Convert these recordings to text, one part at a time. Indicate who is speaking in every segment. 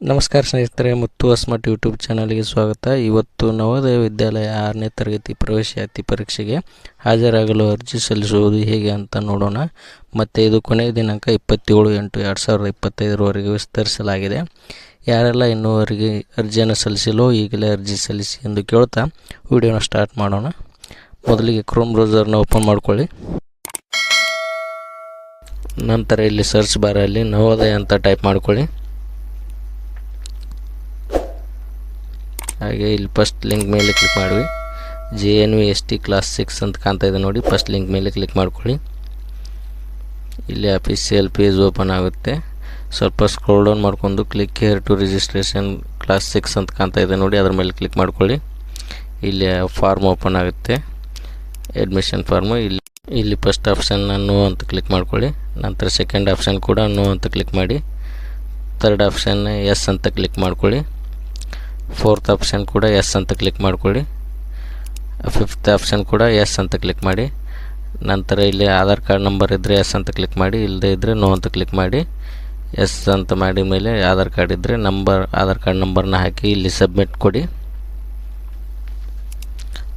Speaker 1: ನಮಸ್ಕಾರ ಸ್ನೇಹಿತರೆ, ಮುತ್ತು smart YouTube ಚಾನಲ್ಗೆ ಸ್ವಾಗತ. ಇವತ್ತು ನವೋದಯ ವಿದ್ಯಾಲಯ ಆರನೇ ತರಗತಿ ಪ್ರವೇಶಾತಿ ಪರೀಕ್ಷೆಗೆ ಹಾಜರಾಗಲು ಅರ್ಜಿ ಸಲ್ಲಿಸುವುದು ಹೇಗೆ ಅಂತ ನೋಡೋಣ. ಮತ್ತು ಇದು ಕೊನೆಯ ದಿನಾಂಕ ಇಪ್ಪತ್ತೇಳು ಎಂಟು ಎರಡು ಸಾವಿರದ ಇಪ್ಪತ್ತೈದರವರೆಗೆ ವಿಸ್ತರಿಸಲಾಗಿದೆ. ಯಾರೆಲ್ಲ ಇನ್ನೂವರೆಗೆ ಅರ್ಜಿಯನ್ನು ಸಲ್ಲಿಸಿಲ್ಲೋ ಈಗಲೇ ಅರ್ಜಿ ಸಲ್ಲಿಸಿ ಎಂದು ಕೇಳ್ತಾ ವಿಡಿಯೋನ ಸ್ಟಾರ್ಟ್ ಮಾಡೋಣ. ಮೊದಲಿಗೆ ಕ್ರೋಮ್ ಬ್ರೌಸರ್ನ ಓಪನ್ ಮಾಡಿಕೊಳ್ಳಿ. ನಂತರ ಇಲ್ಲಿ ಸರ್ಚ್ ಬಾರಲ್ಲಿ ನವೋದಯ ಅಂತ ಟೈಪ್ ಮಾಡ್ಕೊಳ್ಳಿ. ಹಾಗೆ ಇಲ್ಲಿ ಫಸ್ಟ್ ಲಿಂಕ್ ಮೇಲೆ ಕ್ಲಿಕ್ ಮಾಡಿ J N V S T class six ಅಂತ ಕಾಣ್ತಾ ಇದೆ ನೋಡಿ ಫಸ್ಟ್ ಲಿಂಕ್ ಮೇಲೆ ಕ್ಲಿಕ್ ಮಾಡ್ಕೊಳ್ಳಿ. ಇಲ್ಲಿ ಅಫಿಷಿಯಲ್ ಪೇಜ್ ಓಪನ್ ಆಗುತ್ತೆ. ಸ್ವಲ್ಪ ಸ್ಕ್ರೋಲ್ ಡೌನ್ ಮಾಡ್ಕೊಂಡು click here to registration class six ಅಂತ ಕಾಣ್ತಾ ಇದೆ ನೋಡಿ, ಅದ್ರ ಮೇಲೆ ಕ್ಲಿಕ್ ಮಾಡ್ಕೊಳ್ಳಿ. ಇಲ್ಲಿ ಫಾರ್ಮ್ ಓಪನ್ ಆಗುತ್ತೆ. ಅಡ್ಮಿಷನ್ ಫಾರ್ಮು ಇಲ್ಲಿ ಇಲ್ಲಿ ಫಸ್ಟ್ ಆಪ್ಷನ್ ನೋ ಅಂತ ಕ್ಲಿಕ್ ಮಾಡ್ಕೊಳ್ಳಿ. ನಂತರ ಸೆಕೆಂಡ್ ಆಪ್ಷನ್ ಕೂಡ ನೋ ಅಂತ ಕ್ಲಿಕ್ ಮಾಡಿ. ಥರ್ಡ್ ಆಪ್ಷನ್ ಎಸ್ ಅಂತ ಕ್ಲಿಕ್ ಮಾಡ್ಕೊಳ್ಳಿ. ಫೋರ್ತ್ ಆಪ್ಷನ್ ಕೂಡ ಎಸ್ ಅಂತ ಕ್ಲಿಕ್ ಮಾಡಿಕೊಳ್ಳಿ. ಫಿಫ್ತ್ ಆಪ್ಷನ್ ಕೂಡ ಎಸ್ ಅಂತ ಕ್ಲಿಕ್ ಮಾಡಿ. ನಂತರ ಇಲ್ಲಿ ಆಧಾರ್ ಕಾರ್ಡ್ ನಂಬರ್ ಇದ್ದರೆ ಎಸ್ ಅಂತ ಕ್ಲಿಕ್ ಮಾಡಿ ಇಲ್ಲದೇ ಇದ್ದರೆ ನೋ ಅಂತ ಕ್ಲಿಕ್ ಮಾಡಿ. ಎಸ್ ಅಂತ ಮಾಡಿದ ಮೇಲೆ ಆಧಾರ್ ಕಾರ್ಡ್ ಇದ್ದರೆ ನಂಬರ್ ಆಧಾರ್ ಕಾರ್ಡ್ ನಂಬರ್ನ ಹಾಕಿ ಇಲ್ಲಿ ಸಬ್ಮಿಟ್ ಕೊಡಿ.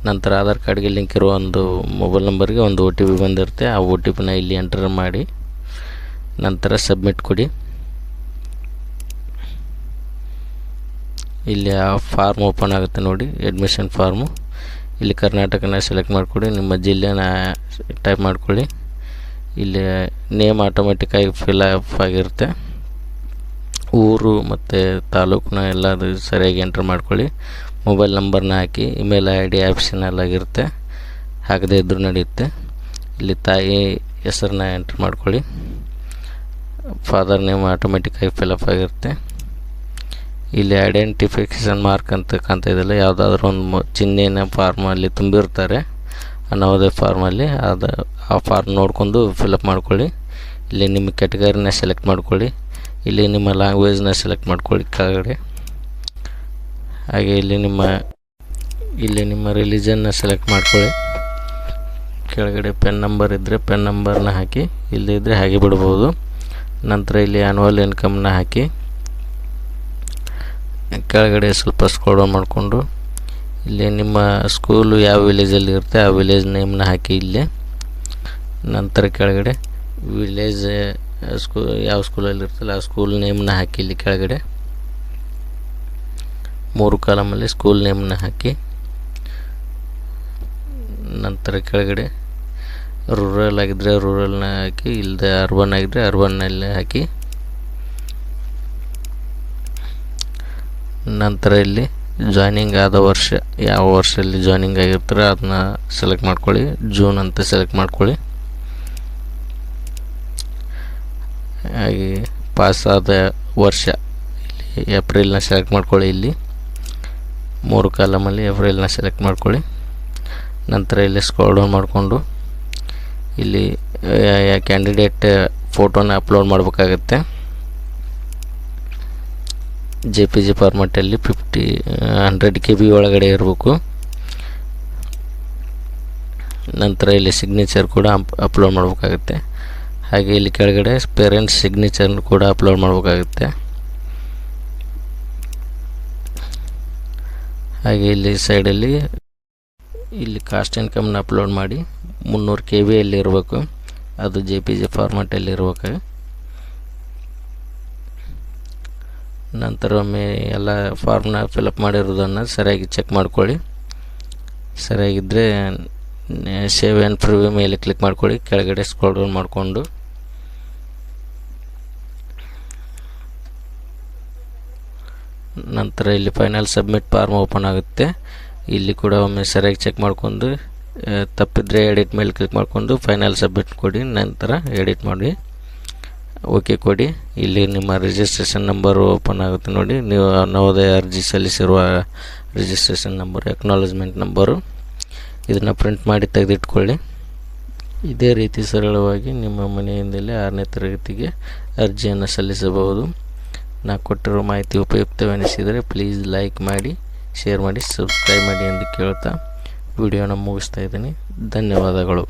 Speaker 1: ನಂತರ ಆಧಾರ್ ಕಾರ್ಡ್ಗೆ ಲಿಂಕ್ ಇರೋ ಒಂದು ಮೊಬೈಲ್ ನಂಬರ್ಗೆ ಒಂದು ಒ ಟಿ ಪಿ ಬಂದಿರುತ್ತೆ. ಆ ಒ ಟಿ ಪಿನ ಇಲ್ಲಿ ಎಂಟರ್ ಮಾಡಿ. ನಂತರ ಸಬ್ಮಿಟ್ ಕೊಡಿ. ಇಲ್ಲಿ ಆ ಫಾರ್ಮ್ ಓಪನ್ ಆಗುತ್ತೆ ನೋಡಿ ಅಡ್ಮಿಷನ್ ಫಾರ್ಮು ಇಲ್ಲಿ ಕರ್ನಾಟಕನ ಸೆಲೆಕ್ಟ್ ಮಾಡಿಕೊಡಿ, ನಿಮ್ಮ ಜಿಲ್ಲೆನ ಟೈಪ್ ಮಾಡಿಕೊಳ್ಳಿ. ಇಲ್ಲಿ ನೇಮ್ ಆಟೋಮೆಟಿಕ್ಕಾಗಿ ಫಿಲ್ ಅಪ್ ಆಗಿರುತ್ತೆ. ಊರು ಮತ್ತು ತಾಲೂಕನ್ನ ಎಲ್ಲದು ಸರಿಯಾಗಿ ಎಂಟ್ರ್ ಮಾಡ್ಕೊಳ್ಳಿ. ಮೊಬೈಲ್ ನಂಬರ್ನ ಹಾಕಿ ಇಮೇಲ್ ಐ ಡಿ ಆಪ್ಷನಲ್ ಆಗಿರುತ್ತೆ. ಹಾಕದೇ ಇದ್ರೂ ನಡೆಯುತ್ತೆ. ಇಲ್ಲಿ ತಾಯಿ ಹೆಸ್ರನ್ನ ಎಂಟ್ರ್ ಮಾಡ್ಕೊಳ್ಳಿ. ಫಾದರ್ ನೇಮ್ ಆಟೋಮೆಟಿಕ್ಕಾಗಿ ಫಿಲಪ್ ಆಗಿರುತ್ತೆ. ಇಲ್ಲಿ ಐಡೆಂಟಿಫಿಕೇಶನ್ ಮಾರ್ಕ್ ಅಂತ ಕಾಣ್ತಾ ಇದೆಯಲ್ಲ ಯಾವುದಾದ್ರೂ ಒಂದು ಚಿಹ್ನೆನ ಫಾರ್ಮಲ್ಲಿ ತುಂಬಿರ್ತಾರೆ. ಅನ್ನೋದೇ ಫಾರ್ಮಲ್ಲಿ ಅದು ಆ ಫಾರ್ಮ್ ನೋಡಿಕೊಂಡು ಫಿಲಪ್ ಮಾಡ್ಕೊಳ್ಳಿ. ಇಲ್ಲಿ ನಿಮ್ಮ ಕ್ಯಾಟಗರಿನ ಸೆಲೆಕ್ಟ್ ಮಾಡ್ಕೊಳ್ಳಿ. ಇಲ್ಲಿ ನಿಮ್ಮ ಲ್ಯಾಂಗ್ವೇಜ್ನ ಸೆಲೆಕ್ಟ್ ಮಾಡ್ಕೊಳ್ಳಿ ಕೆಳಗಡೆ. ಹಾಗೆ ಇಲ್ಲಿ ನಿಮ್ಮ ಇಲ್ಲಿ ನಿಮ್ಮ ರಿಲಿಜನ್ನ ಸೆಲೆಕ್ಟ್ ಮಾಡ್ಕೊಳ್ಳಿ. ಕೆಳಗಡೆ ಪೆನ್ ನಂಬರ್ ಇದ್ದರೆ ಪೆನ್ ನಂಬರ್ನ ಹಾಕಿ ಇಲ್ಲದಿದ್ದರೆ ಹಾಗೆ ಬಿಡ್ಬೋದು. ನಂತರ ಇಲ್ಲಿ ಆ್ಯನ್ಯುವಲ್ ಇನ್ಕಮ್ನ ಹಾಕಿ. ಕೆಳಗಡೆ ಸ್ವಲ್ಪ ಸ್ಕ್ರೋಲ್ ಮಾಡಿಕೊಂಡು, ಇಲ್ಲಿ ನಿಮ್ಮ ಸ್ಕೂಲು ಯಾವ ವಿಲೇಜಲ್ಲಿ ಇರುತ್ತೆ, ಆ ವಿಲೇಜ್ ನೇಮ್ನ ಹಾಕಿ ಇಲ್ಲಿ. ನಂತರ ಕೆಳಗಡೆ ವಿಲೇಜ್ ಸ್ಕೂ ಯಾವ ಸ್ಕೂಲಲ್ಲಿ ಇರ್ತಲ್ಲ ಆ ಸ್ಕೂಲ್ ನೇಮ್ನ ಹಾಕಿ ಇಲ್ಲಿ ಕೆಳಗಡೆ. ಮೂರು ಕಾಲಮಲ್ಲಿ ಸ್ಕೂಲ್ ನೇಮ್ನ ಹಾಕಿ. ನಂತರ ಕೆಳಗಡೆ ರೂರಲ್ ಆಗಿದ್ದರೆ ರೂರಲ್ನ ಹಾಕಿ ಇಲ್ಲದೆ ಅರ್ಬನ್ ಆಗಿದ್ದರೆ ಅರ್ಬನ್ನಲ್ಲಿ ಹಾಕಿ. ನಂತರ ಇಲ್ಲಿ ಜಾಯ್ನಿಂಗ್ ಆದ ವರ್ಷ, ಯಾವ ವರ್ಷದಲ್ಲಿ ಜಾಯ್ನಿಂಗ್ ಆಗಿರ್ತಾರೆ ಅದನ್ನ ಸೆಲೆಕ್ಟ್ ಮಾಡ್ಕೊಳ್ಳಿ ಜೂನ್ ಅಂತ ಸೆಲೆಕ್ಟ್ ಮಾಡ್ಕೊಳ್ಳಿ. ಹಾಗೆ ಪಾಸ್ ಆದ ವರ್ಷ, ಇಲ್ಲಿ ಏಪ್ರಿಲ್ನ ಸೆಲೆಕ್ಟ್ ಮಾಡ್ಕೊಳ್ಳಿ ಇಲ್ಲಿ. ಮೂರು ಕಾಲಮಲ್ಲಿ ಏಪ್ರಿಲ್ನ ಸೆಲೆಕ್ಟ್ ಮಾಡ್ಕೊಳ್ಳಿ. ನಂತರ ಇಲ್ಲಿ ಸ್ಕ್ರೋಲ್ ಡೌನ್ ಮಾಡಿಕೊಂಡು, ಇಲ್ಲಿ ಕ್ಯಾಂಡಿಡೇಟ್ ಫೋಟೋನ ಅಪ್ಲೋಡ್ ಮಾಡಬೇಕಾಗತ್ತೆ. ಜೆ ಪಿ ಜಿ ಫಾರ್ಮೆಟಲ್ಲಿ ಫಿಫ್ಟಿ ಹಂಡ್ರೆಡ್ ಕೆ ಬಿ ಒಳಗಡೆ ಇರಬೇಕು. ನಂತರ ಇಲ್ಲಿ ಸಿಗ್ನೇಚರ್ ಕೂಡ ಅಪ್ ಅಪ್ಲೋಡ್ ಮಾಡಬೇಕಾಗುತ್ತೆ. ಹಾಗೆ ಇಲ್ಲಿ ಕೆಳಗಡೆ ಪೇರೆಂಟ್ಸ್ ಸಿಗ್ನೇಚರ್ ಕೂಡ ಅಪ್ಲೋಡ್ ಮಾಡಬೇಕಾಗುತ್ತೆ. ಹಾಗೆ ಇಲ್ಲಿ ಸೈಡಲ್ಲಿ ಇಲ್ಲಿ ಕಾಸ್ಟ್ ಇನ್ಕಮ್ನ ಅಪ್ಲೋಡ್ ಮಾಡಿ ಮುನ್ನೂರು ಕೆ ಬಿಯಲ್ಲಿ ಇರಬೇಕು. ಅದು ಜೆ ಪಿ ಜಿ ಫಾರ್ಮೆಟಲ್ಲಿ ಇರ್ಬೇಕು ನಂತರ ಒಮ್ಮೆ ಎಲ್ಲ ಫಾರ್ಮ್ನ ಫಿಲಪ್ ಮಾಡಿರೋದನ್ನು ಸರಿಯಾಗಿ ಚೆಕ್ ಮಾಡ್ಕೊಳ್ಳಿ. ಸರಿಯಾಗಿದ್ದರೆ ಸೇವ್ ಆ್ಯಂಡ್ ಪ್ರಿವ್ಯೂ ಮೇಲೆ ಕ್ಲಿಕ್ ಮಾಡ್ಕೊಳ್ಳಿ. ಕೆಳಗಡೆ ಸ್ಕ್ರೋಲ್ ಡೌನ್ ಮಾಡಿಕೊಂಡು. ನಂತರ ಇಲ್ಲಿ ಫೈನಲ್ ಸಬ್ಮಿಟ್ ಫಾರ್ಮ್ ಓಪನ್ ಆಗುತ್ತೆ. ಇಲ್ಲಿ ಕೂಡ ಒಮ್ಮೆ ಸರಿಯಾಗಿ ಚೆಕ್ ಮಾಡ್ಕೊಂಡು ತಪ್ಪಿದ್ರೆ ಎಡಿಟ್ ಮೇಲೆ ಕ್ಲಿಕ್ ಮಾಡಿಕೊಂಡು ಫೈನಲ್ ಸಬ್ಮಿಟ್ ಕೊಡಿ. ನಂತರ ಎಡಿಟ್ ಮಾಡಿ. ಓಕೆ ಕೊಡಿ. ಇಲ್ಲಿ ನಿಮ್ಮ ರಿಜಿಸ್ಟ್ರೇಷನ್ ನಂಬರು ಓಪನ್ ಆಗುತ್ತೆ ನೋಡಿ. ನೀವು ನವೋದಯ ಅರ್ಜಿ ಸಲ್ಲಿಸಿರುವ ರಿಜಿಸ್ಟ್ರೇಷನ್ ನಂಬರು ಎಕ್ನಾಲಜ್ಮೆಂಟ್ ನಂಬರು ಇದನ್ನು ಪ್ರಿಂಟ್ ಮಾಡಿ ತೆಗೆದಿಟ್ಕೊಳ್ಳಿ. ಇದೇ ರೀತಿ ಸರಳವಾಗಿ ನಿಮ್ಮ ಮನೆಯಿಂದಲೇ ಆರನೇ ತರಗತಿಗೆ ಅರ್ಜಿಯನ್ನು ಸಲ್ಲಿಸಬಹುದು. ನಾ ಕೊಟ್ಟಿರೋ ಮಾಹಿತಿ ಉಪಯುಕ್ತವೆನಿಸಿದರೆ ಪ್ಲೀಸ್ ಲೈಕ್ ಮಾಡಿ ಶೇರ್ ಮಾಡಿ ಸಬ್ಸ್ಕ್ರೈಬ್ ಮಾಡಿ ಎಂದು ಕೇಳ್ತಾ ವಿಡಿಯೋನ ಮುಗಿಸ್ತಾ ಇದ್ದೀನಿ. ಧನ್ಯವಾದಗಳು.